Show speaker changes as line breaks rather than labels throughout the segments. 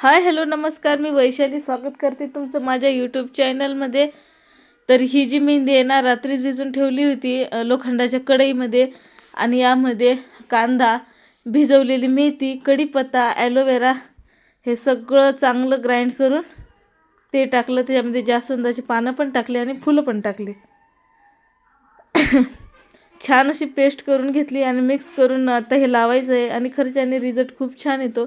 Hi hello नमस्कार. मी वैशाली स्वागत करते तुमचं माझ्या यूट्यूब चॅनलमध्ये तर ही जी मेहंदी आहे ना रात्रीच भिजून ठेवली होती लोखंडाच्या कढईमध्ये आणि यामध्ये कांदा भिजवलेली मेथी कढीपत्ता ॲलोवेरा हे सगळं चांगलं ग्राइंड करून ते टाकलं. त्याच्यामध्ये जास्वंदाची पानं पण टाकली आणि फुलं पण टाकली. छान अशी पेस्ट करून घेतली आणि मिक्स करून आता हे लावायचं आहे आणि खरंच याने रिझल्ट खूप छान येतो.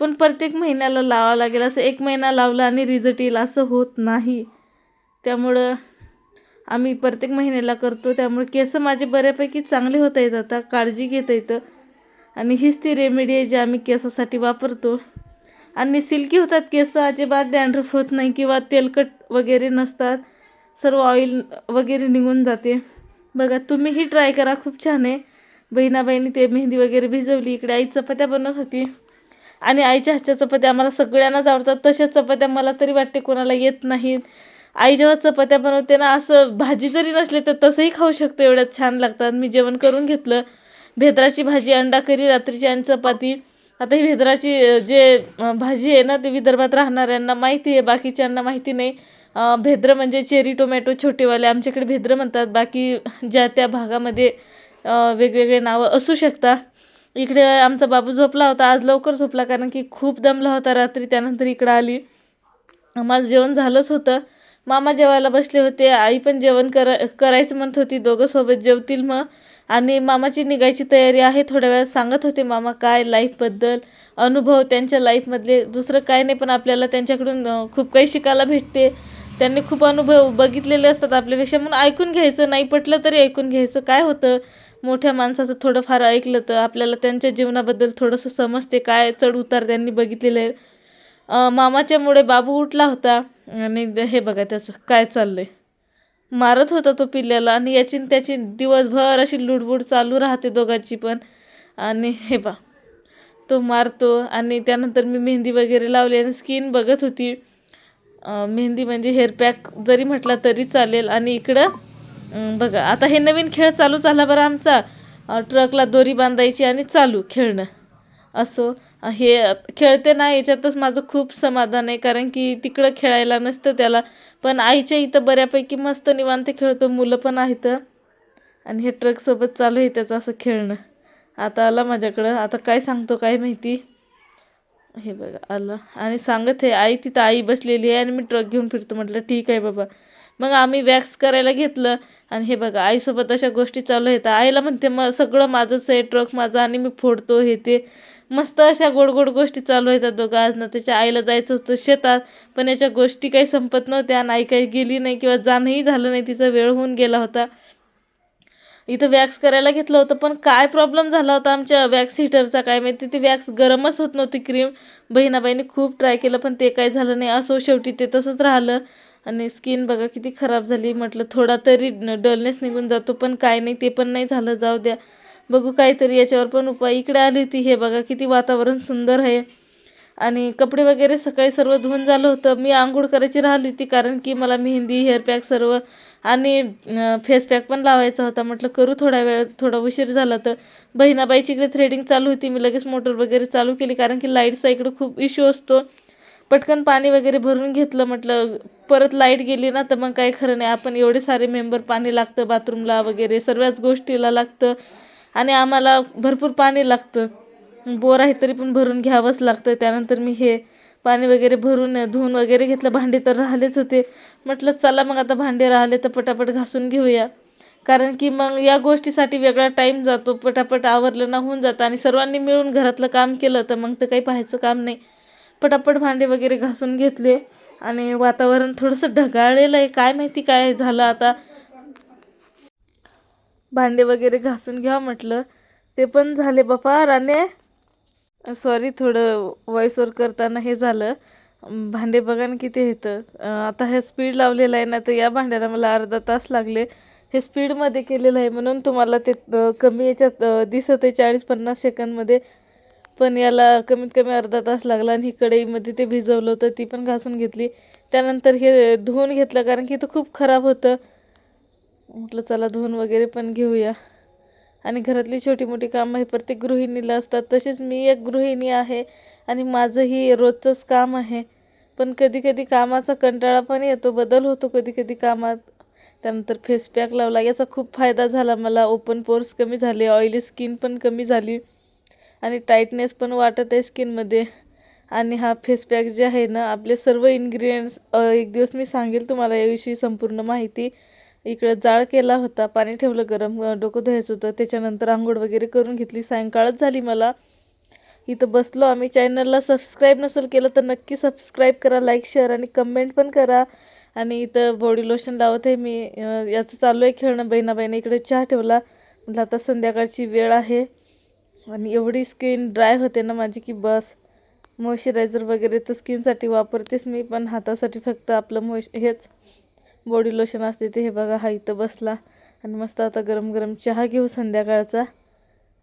पण प्रत्येक महिन्याला लावावं लागेल. असं एक महिना लावला आणि रिझल्ट येईल असं होत नाही. त्यामुळं आम्ही प्रत्येक महिन्याला करतो. त्यामुळे केस माझे बऱ्यापैकी चांगले होत आहेत आता. काळजी घेता येतं आणि हीच ती रेमेडी आहे जी आम्ही केसासाठी वापरतो. आणि सिल्की होतात केस. अजिबात डॅन्ड्रफ होत नाही किंवा तेलकट वगैरे नसतात. सर्व ऑइल वगैरे निघून जाते. बघा तुम्हीही ट्राय करा. खूप छान आहे. बहिणाबाईंनी ते मेहंदी वगैरे भिजवली. इकडे आई चपात्या बनवत होती. आणि आईच्या हातच्या चपात्या आम्हाला सगळ्यांनाच आवडतात. तशाच चपात्या मला तरी वाटते कोणाला येत नाहीत. आई जेव्हा चपात्या बनवते ना असं भाजी जरी नसली तर तसंही खाऊ शकतो एवढ्यात छान लागतात. मी जेवण करून घेतलं. भेदराची भाजी अंडा करी रात्रीची आणि चपाती. आता ही भेदराची जे भाजी आहे ना ते विदर्भात राहणाऱ्यांना माहिती आहे बाकीच्यांना माहिती नाही. भेद्र म्हणजे चेरी टोमॅटो छोटेवाले आमच्याकडे भेद्र म्हणतात. बाकी ज्या त्या भागामध्ये वेगवेगळे नावं असू शकतात इकडे आमचा बाबू झोपला होता. आज लवकर झोपला कारण की खूप दमला होता रात्री. त्यानंतर इकडं आली. माझं जेवण झालंच होतं. मामा जेवायला बसले होते. आई पण जेवण करा करायचं म्हणत होती. दोघं सोबत जेवतील मग. आणि मामाची निघायची तयारी आहे. थोड्या वेळात सांगत होते मामा काय लाईफबद्दल अनुभव त्यांच्या लाईफमधले दुसरं काय नाही पण आपल्याला त्यांच्याकडून खूप काही शिकायला भेटते. त्यांनी खूप अनुभव बघितलेले असतात आपल्यापेक्षा. म्हणून ऐकून घ्यायचं. नाही पटलं तरी ऐकून घ्यायचं. काय होतं? मोठ्या माणसाचं थोडंफार ऐकलं तर आपल्याला त्यांच्या जीवनाबद्दल थोडंसं समजते काय चढउतार त्यांनी बघितलेले आहे मामाच्यामुळे बाबू उठला होता आणि हे बघा त्याचं काय चाललं आहे मारत होता तो पिल्ल्याला आणि याची त्याची दिवसभर अशी लुडबुड चालू राहते दोघांची पण. आणि हे बा तो मारतो आणि त्यानंतर मी मेहंदी वगैरे लावली आणि स्किन बघत होती. मेहंदी म्हणजे हेअर पॅक जरी म्हटला तरी चालेल. आणि इकडं बघा आता हे नवीन खेळ चालू झाला बरं आमचा. ट्रकला दोरी बांधायची आणि चालू खेळणं. असो हे खेळते ना याच्यातच माझं खूप समाधान आहे कारण की तिकडं खेळायला नसतं त्याला. पण आईच्या इथं बऱ्यापैकी मस्त निवांत खेळतो मुलं पण आहेत. आणि हे ट्रकसोबत चालू आहे त्याचं असं खेळणं. आता आला माझ्याकडं. आता काय सांगतो काय माहिती? हे बघा आलं. आणि सांगत आहे आई तिथं आई बसलेली आहे आणि मी ट्रक घेऊन फिरतो. म्हटलं ठीक आहे बाबा. मग आम्ही वॅक्स करायला घेतलं. आणि हे बघा आईसोबत अशा गोष्टी चालू आहेत. आईला म्हणते मग सगळं माझंच आहे ट्रक माझा आणि मी फोडतो हे ते. मस्त अशा गोड गोड गोष्टी चालू आहेत दोघं आज ना. त्याच्या आईला जायचं होतं शेतात पण याच्या गोष्टी काही संपत नव्हत्या आणि आई काही गेली नाही किंवा जाणंही झालं नाही. तिचा वेळ होऊन गेला होता. इथं वॅक्स करायला घेतलं होतं पण काय प्रॉब्लेम झाला होता आमच्या वॅक्स हिटरचा? काय माहिती ती वॅक्स गरमच होत नव्हती क्रीम. बहिणाबाईंनी खूप ट्राय केलं पण ते काय झालं नाही. असो शेवटी ते तसंच राहिलं. आणि स्किन बघा किती खराब झाली. म्हटलं थोडा तरी डलनेस निघून जातो पण काय नाही ते पण नाही झालं. जाऊ द्या. बघू काहीतरी याच्यावर पण उपाय. इकडे आली होती हे बघा किती वातावरण सुंदर आहे. आणि कपडे वगैरे सकाळी सर्व धुवून झालं होतं. मी आंघोळ करायची राहिली होती कारण की मला मेहंदी हेअर पॅक सर्व आणि फेस पॅक पण लावायचा होता. म्हटलं करू थोडा वेळ थोडा उशीर झाला तर. बहिणाबाईची इकडे थ्रेडिंग चालू होती. मी लगेच मोटर वगैरे चालू केली कारण की लाईटचा इकडं खूप इश्यू असतो. पटकन पाणी वगैरे भरून घेतलं म्हटलं परत लाइट गेली ना तर मग काही खरं नाही. आपण एवढे सारे मेंबर पाणी लागतं बाथरूमला वगैरे सर्वच गोष्टीला लागतं. आणि आम्हाला भरपूर पाणी लागतं. बोर आहे तरी पण भरून घ्यावंच लागतं. त्यानंतर मी हे पाणी वगैरे भरून धुवून वगैरे घेतलं. भांडे तर राहिलेच होते. म्हटलं चला मग आता भांडे राहिले तर पटापट घासून घेऊया. कारण की मग या गोष्टीसाठी वेगळा टाईम जातो. पटापट आवरलं ना होऊन जातं. आणि सर्वांनी मिळून घरातलं काम केलं तर मग तर काही पाहायचं काम नाही. पटापट भांडे वगैरे घासून घेतले आणि वातावरण थोडंसं ढगाळलेलं आहे. काय माहिती काय झालं आता? भांडे वगैरे घासून घ्या म्हटलं. ते पण झाले बापा राणे. सॉरी थोडं व्हॉइसवर करताना हे झालं. भांडे बघा ना किती येतं आता हे स्पीड लावलेलं आहे ना तर या भांड्याला मला अर्धा तास लागले. हे स्पीडमध्ये केलेलं आहे म्हणून तुम्हाला ते कमी याच्यात दिसत आहे चाळीस पन्नास सेकंदमध्ये. पण याला कमीत कमी अर्धा तास लागला आणि ही कढईमध्ये ते भिजवलं होतं ती पण घासून घेतली. त्यानंतर हे धुवून घेतलं कारण की इथं खूप खराब होतं. म्हटलं चला धुवून वगैरे पण घेऊया. आणि घरातली छोटी मोठी कामं हे प्रत्येक गृहिणीला असतात. तसेच मी एक गृहिणी आहे आणि माझंही रोजचंच काम आहे. पण कधी कधी कामाचा कंटाळा पण येतो बदल होतो कधी कधी कामात. त्यानंतर फेस पॅक लावला याचा खूप फायदा झाला मला. ओपन पोर्स कमी झाले ऑइली स्किन पण कमी झाली. आणि टाईटनेस पण वाटत आहे स्किनमध्ये आणि हा फेस पॅक जे आहे ना आपले सर्व इन्ग्रेडियंट्स एक दिवस मी सांगेल तुम्हाला याविषयी संपूर्ण माहिती. इकडं जाळ केला होता पाणी ठेवलं गरम डोकं धुवायचं होतं. त्याच्यानंतर आंघोळ वगैरे करून घेतली. सायंकाळच झाली मला. इथं बसलो आम्ही. चॅनलला सबस्क्राईब नसेल केलं तर नक्की सबस्क्राईब करा लाईक शेअर आणि कमेंट पण करा. आणि इथं बॉडी लोशन लावत आहे मी. याचं चालू आहे खेळणं. बहिणाबाईने इकडे चहा ठेवला. म्हटलं आता संध्याकाळची वेळ आहे. आणि एवढी स्किन ड्राय होते ना माझी की बस. मॉइश्चरायझर वगैरे तर स्किनसाठी वापरतेच मी पण हातासाठी फक्त आपलं मॉइश हेच बॉडी लोशन असते ते. हे बघा हा इथं बसला. आणि मस्त आता गरम गरम चहा घेऊ संध्याकाळचा.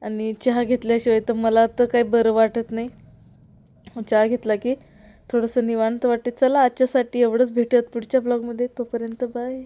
आणि चहा घेतल्याशिवाय तर मला तर काही बरं वाटत नाही. चहा घेतला की थोडंसं निवांत वाटते. चला आजच्यासाठी एवढंच. भेटूयात पुढच्या ब्लॉगमध्ये तोपर्यंत बाय